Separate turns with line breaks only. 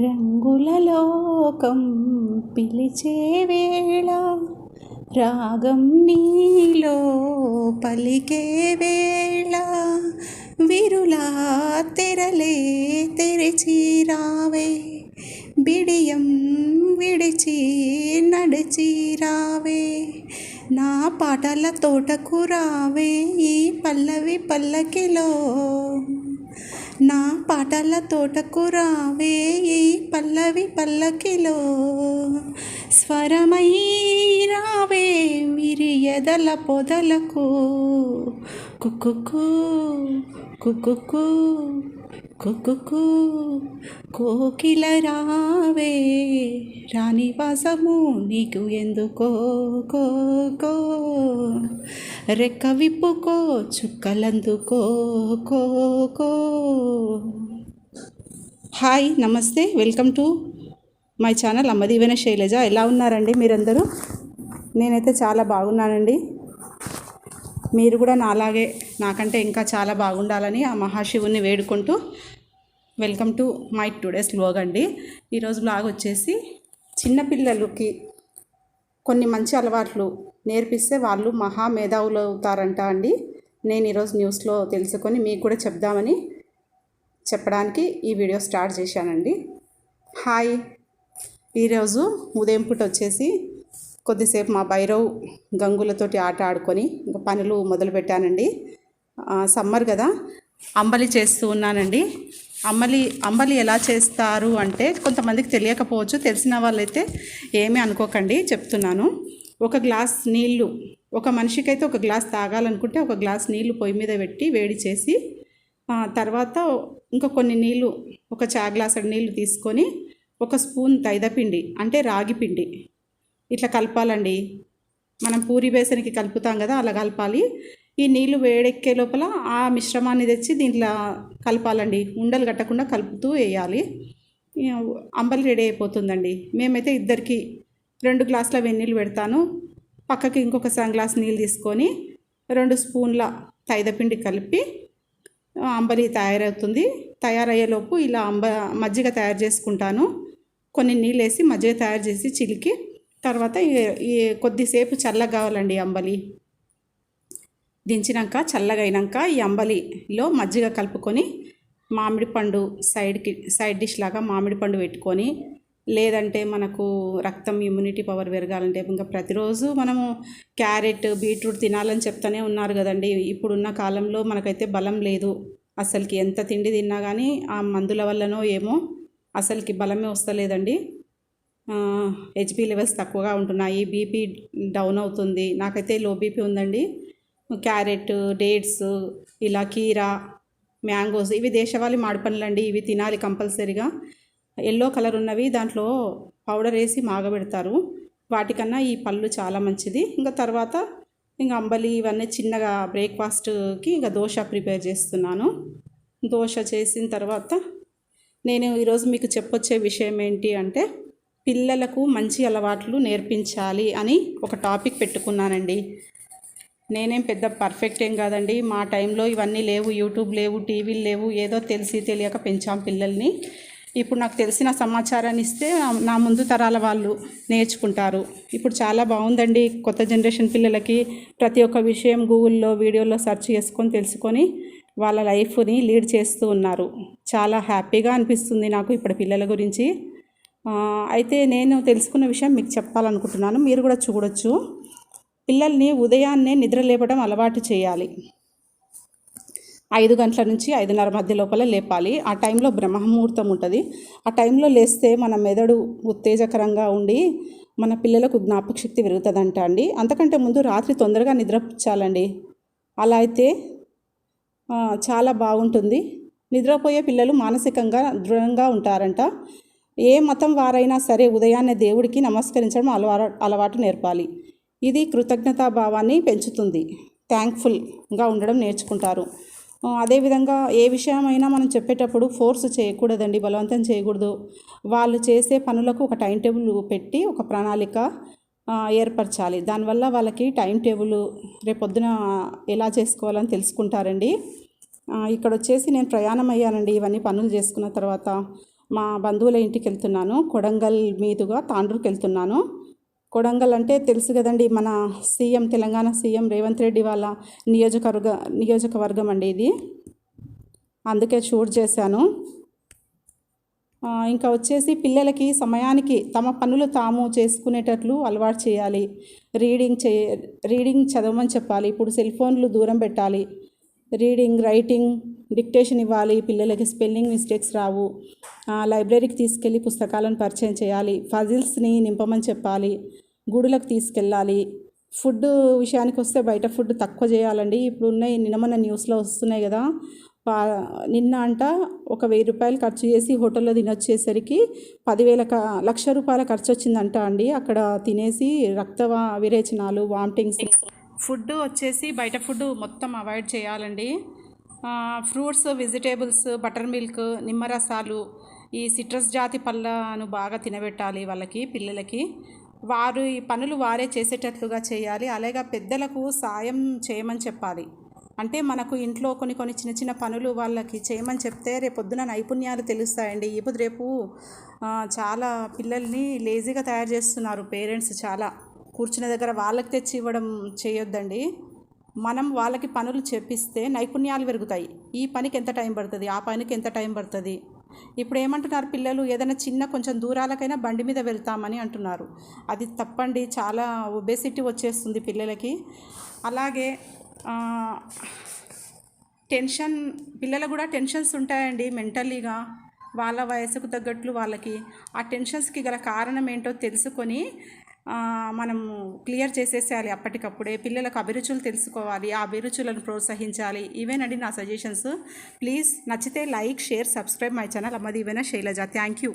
రంగుల లోకం పిలిచే వేళ రాగం నీలో పలికే వేళ విరులా తెరలే తెరిచి రావే బిడియం విడిచి నడిచి రావే. నా పాటల తోటకు రావే ఈ పల్లవి పల్లకిలో. నా పాటల తోటకు రావే ఈ పల్లవి పల్లకిలో. స్వరమై రావే విరియదల పొదలకు. కుక్కుకు కుక్కుకు కుక్కుకు కోకిల రావే. రాణివాసము నీకు ఎందుకో కో. రెక్క విప్పుకో చుక్కలందుకో కో కో. హాయ్ నమస్తే. Welcome to my channel Amma Deevena Sailaja. ఎలా ఉన్నారండి మీరందరూ? నేనైతే చాలా బాగున్నానండి. మీరు కూడా నాలాగే నాకంటే ఇంకా చాలా బాగుండాలని ఆ మహాశివుని వేడుకుంటూ welcome to my today's blog అండి. ఈరోజు బ్లాగ్ వచ్చేసి చిన్నపిల్లలకి కొన్ని మంచి అలవాట్లు నేర్పిస్తే వాళ్ళు మహా మేధావులు అవుతారంట అండి. నేను ఈరోజు న్యూస్లో తెలుసుకొని మీకు కూడా చెప్దామని చెప్పడానికి ఈ వీడియో స్టార్ట్ చేశానండి. హాయ్. ఈరోజు ఉదయం పూట వచ్చేసి కొద్దిసేపు మా భైరవ్ గంగులతోటి ఆట ఆడుకొని ఇంకా పనులు మొదలుపెట్టానండి. సమ్మర్ కదా. అంబలి చేస్తూ ఉన్నానండి. అమ్మలి అంబలి ఎలా చేస్తారు అంటే కొంతమందికి తెలియకపోవచ్చు తెలిసిన వాళ్ళైతే ఏమీ అనుకోకండి చెప్తున్నాను. ఒక గ్లాస్ నీళ్ళు ఒక మనిషికైతే ఒక గ్లాస్ తాగాలనుకుంటే ఒక గ్లాస్ నీళ్ళు పొయ్యి మీద పెట్టి వేడి చేసి తర్వాత ఇంకా కొన్ని నీళ్ళు ఒక చా గ్లాసుడు నీళ్ళు తీసుకొని ఒక స్పూన్ తైదపిండి అంటే రాగి పిండి. ఇట్లా కలపాలండి. మనం పూరి బేసనికి కలుపుతాం కదా అలా కలపాలి. ఈ నీళ్ళు వేడెక్కే లోపల ఆ మిశ్రమాన్ని తెచ్చి దీంట్లో కలపాలండి. ఉండలు కట్టకుండా కలుపుతూ వేయాలి. అంబలి రెడీ అయిపోతుందండి. మేమైతే ఇద్దరికి రెండు గ్లాసుల వెన్నీళ్ళు పెడతాను. పక్కకి ఇంకొక సగం గ్లాస్ నీళ్ళు తీసుకొని రెండు స్పూన్ల తైదపిండి కలిపి అంబలి తయారవుతుంది. తయారయ్యేలోపు ఇలా అంబ మజ్జిగ తయారు చేసుకుంటాను. కొన్ని నీళ్ళు వేసి మజ్జిగ తయారు చేసి చిలికి తర్వాత ఈ- కొద్దిసేపు చల్లగా కావాలండి అంబలి. దించినాక చల్లగా అయినాక ఈ అంబలిలో మజ్జిగ కలుపుకొని మామిడి పండు సైడ్కి సైడ్ డిష్ లాగా మామిడి పండు పెట్టుకొని లేదంటే మనకు రక్తం ఇమ్యూనిటీ పవర్ పెరగాలంటే ఇంకా ప్రతిరోజు మనము క్యారెట్ బీట్రూట్ తినాలని చెప్తానే ఉన్నారు కదండి. ఇప్పుడున్న కాలంలో మనకైతే బలం లేదు. అసలుకి ఎంత తిండి తిన్నా కానీ ఆ మందుల వల్లనో ఏమో అసలుకి బలమే వస్తలేదండి. హెచ్బి లెవెల్స్ తక్కువగా ఉంటున్నాయి. బీపీ డౌన్ అవుతుంది. నాకైతే లో బీపీ ఉందండి. క్యారెట్ డేట్స్ ఇలా కీరా మ్యాంగోస్ ఇవి దేశవాళీ మాడిపనులండి ఇవి తినాలి కంపల్సరీగా. ఎల్లో కలర్ ఉన్నవి దాంట్లో పౌడర్ వేసి మాగబెడతారు. వాటికన్నా ఈ పళ్ళు చాలా మంచిది. ఇంకా తర్వాత ఇంకా అంబలి ఇవన్నీ చిన్నగా బ్రేక్ఫాస్ట్కి ఇంకా దోశ ప్రిపేర్ చేస్తున్నాను. దోశ చేసిన తర్వాత నేను ఈరోజు మీకు చెప్పొచ్చే విషయం ఏంటి అంటే పిల్లలకు మంచి అలవాట్లు నేర్పించాలి అని ఒక టాపిక్ పెట్టుకున్నానండి. నేనేం పెద్ద పర్ఫెక్ట్ ఏం కాదండి. మా టైంలో ఇవన్నీ లేవు యూట్యూబ్ లేవు టీవీలు లేవు ఏదో తెలిసి తెలియక పెంచాం పిల్లల్ని. ఇప్పుడు నాకు తెలిసిన సమాచారాన్ని ఇస్తే నా ముందు తరాల వాళ్ళు నేర్చుకుంటారు. ఇప్పుడు చాలా బాగుందండి కొత్త జనరేషన్ పిల్లలకి ప్రతి ఒక్క విషయం గూగుల్లో వీడియోలో సెర్చ్ చేసుకొని తెలుసుకొని వాళ్ళ లైఫ్ని లీడ్ చేస్తూ ఉన్నారు. చాలా హ్యాపీగా అనిపిస్తుంది నాకు ఇప్పుడు పిల్లల గురించి. అయితే నేను తెలుసుకున్న విషయం మీకు చెప్పాలనుకుంటున్నాను. మీరు కూడా చూడొచ్చు. పిల్లల్ని ఉదయాన్నే నిద్ర లేపడం అలవాటు చేయాలి. ఐదు గంటల నుంచి ఐదున్నర మధ్య లోపల లేపాలి. ఆ టైంలో బ్రహ్మముహూర్తం ఉంటుంది. ఆ టైంలో లేస్తే మన మెదడు ఉత్తేజకరంగా ఉండి మన పిల్లలకు జ్ఞాపక శక్తి పెరుగుతుందంట అండి. అంతకంటే ముందు రాత్రి తొందరగా నిద్రపుచ్చాలండి. అలా అయితే చాలా బాగుంటుంది. నిద్రపోయే పిల్లలు మానసికంగా దృఢంగా ఉంటారంట. ఏ మతం వారైనా సరే ఉదయాన్నే దేవుడికి నమస్కరించడం అలవాటు అలవాటు నేర్పాలి. ఇది కృతజ్ఞతా భావాన్ని పెంచుతుంది. థ్యాంక్ఫుల్గా ఉండడం నేర్చుకుంటారు. అదేవిధంగా ఏ విషయమైనా మనం చెప్పేటప్పుడు ఫోర్స్ చేయకూడదండి బలవంతం చేయకూడదు. వాళ్ళు చేసే పనులకు ఒక టైం టేబుల్ పెట్టి ఒక ప్రణాళిక ఏర్పరచాలి. దానివల్ల వాళ్ళకి టైం టేబుల్ రేపొద్దున ఎలా చేసుకోవాలని తెలుసుకుంటారండి. ఇక్కడ వచ్చేసి నేను ప్రయాణం అయ్యానండి ఇవన్నీ పనులు చేసుకున్న తర్వాత. మా బంధువుల ఇంటికి వెళ్తున్నాను కొడంగల్ మీదుగా తాండ్రుకి వెళ్తున్నాను కొడంగల్ అంటే తెలుసు కదండి మన సీఎం తెలంగాణ సీఎం రేవంత్ రెడ్డి వాళ్ళ నియోజకవర్గ నియోజకవర్గం అండి ఇది. అందుకే షూట్ చేశాను. ఇంకా వచ్చేసి పిల్లలకి సమయానికి తమ పనులు తాము చేసుకునేటట్లు అలవాటు చేయాలి. రీడింగ్ చే రీడింగ్ చదవమని చెప్పాలి. ఇప్పుడు సెల్ ఫోన్లు దూరం పెట్టాలి. రీడింగ్ రైటింగ్ డిక్టేషన్ ఇవ్వాలి. పిల్లలకి స్పెల్లింగ్ మిస్టేక్స్ రావు. ఆ, లైబ్రరీకి తీసుకెళ్ళి పుస్తకాలను పరిచయం చేయాలి. ఫజిల్స్ని నింపమని చెప్పాలి. గుడులకు తీసుకెళ్ళాలి. ఫుడ్ విషయానికి వస్తే బయట ఫుడ్ తక్కువ చేయాలండి. ఇప్పుడు ఉన్నాయి నిన్న మన న్యూస్లో వస్తున్నాయి కదా. పా నిన్న అంట ఒక వెయ్యి రూపాయలు ఖర్చు చేసి హోటల్లో తినొచ్చేసరికి పదివేల క లక్ష రూపాయల ఖర్చు వచ్చిందంట అండి. అక్కడ తినేసి రక్త విరేచనాలు వామిటింగ్స్ ఫుడ్ వచ్చేసి బయట ఫుడ్ మొత్తం అవాయిడ్ చేయాలండి. ఫ్రూట్స్ వెజిటేబుల్స్ బటర్ మిల్క్ నిమ్మరసాలు ఈ సిట్రస్ జాతి పళ్ళను బాగా తినబెట్టాలి వాళ్ళకి పిల్లలకి. వారు ఈ పనులు వారే చేసేటట్లుగా చేయాలి. అలాగే పెద్దలకు సాయం చేయమని చెప్పాలి. అంటే మనకు ఇంట్లో కొన్ని కొన్ని చిన్న చిన్న పనులు వాళ్ళకి చేయమని చెప్తే రేపొద్దున నైపుణ్యాలు తెలుస్తాయండి. ఇప్పుడు రేపు చాలా పిల్లల్ని లేజీగా తయారు చేస్తున్నారు పేరెంట్స్ చాలా. కూర్చున్న దగ్గర వాళ్ళకి తెచ్చి ఇవ్వడం చేయొద్దండి. మనం వాళ్ళకి పనులు చెప్పిస్తే నైపుణ్యాలు పెరుగుతాయి. ఈ పనికి ఎంత టైం పడుతుంది? ఆ పనికి ఎంత టైం పడుతుంది? ఇప్పుడు ఏమంటున్నారు పిల్లలు? ఏదైనా చిన్న కొంచెం దూరాలకైనా బండి మీద వెళ్తామని అంటున్నారు. అది తప్పండి. చాలా ఒబేసిటీ వచ్చేస్తుంది పిల్లలకి. అలాగే టెన్షన్ పిల్లలకు కూడా టెన్షన్స్ ఉంటాయండి మెంటల్లీగా వాళ్ళ వయసుకు తగ్గట్లు వాళ్ళకి. ఆ టెన్షన్స్కి గల కారణం ఏంటో తెలుసుకొని మనం క్లియర్ చేసేసేయాలి అప్పటికప్పుడే. పిల్లలకు అభిరుచులు తెలుసుకోవాలి ఆ అభిరుచులను ప్రోత్సహించాలి. ఇవేనండి నా సజెషన్స్. ప్లీజ్ నచ్చితే like share subscribe my channel. అమ్మది ఇవేనా శైలజ. Thank you.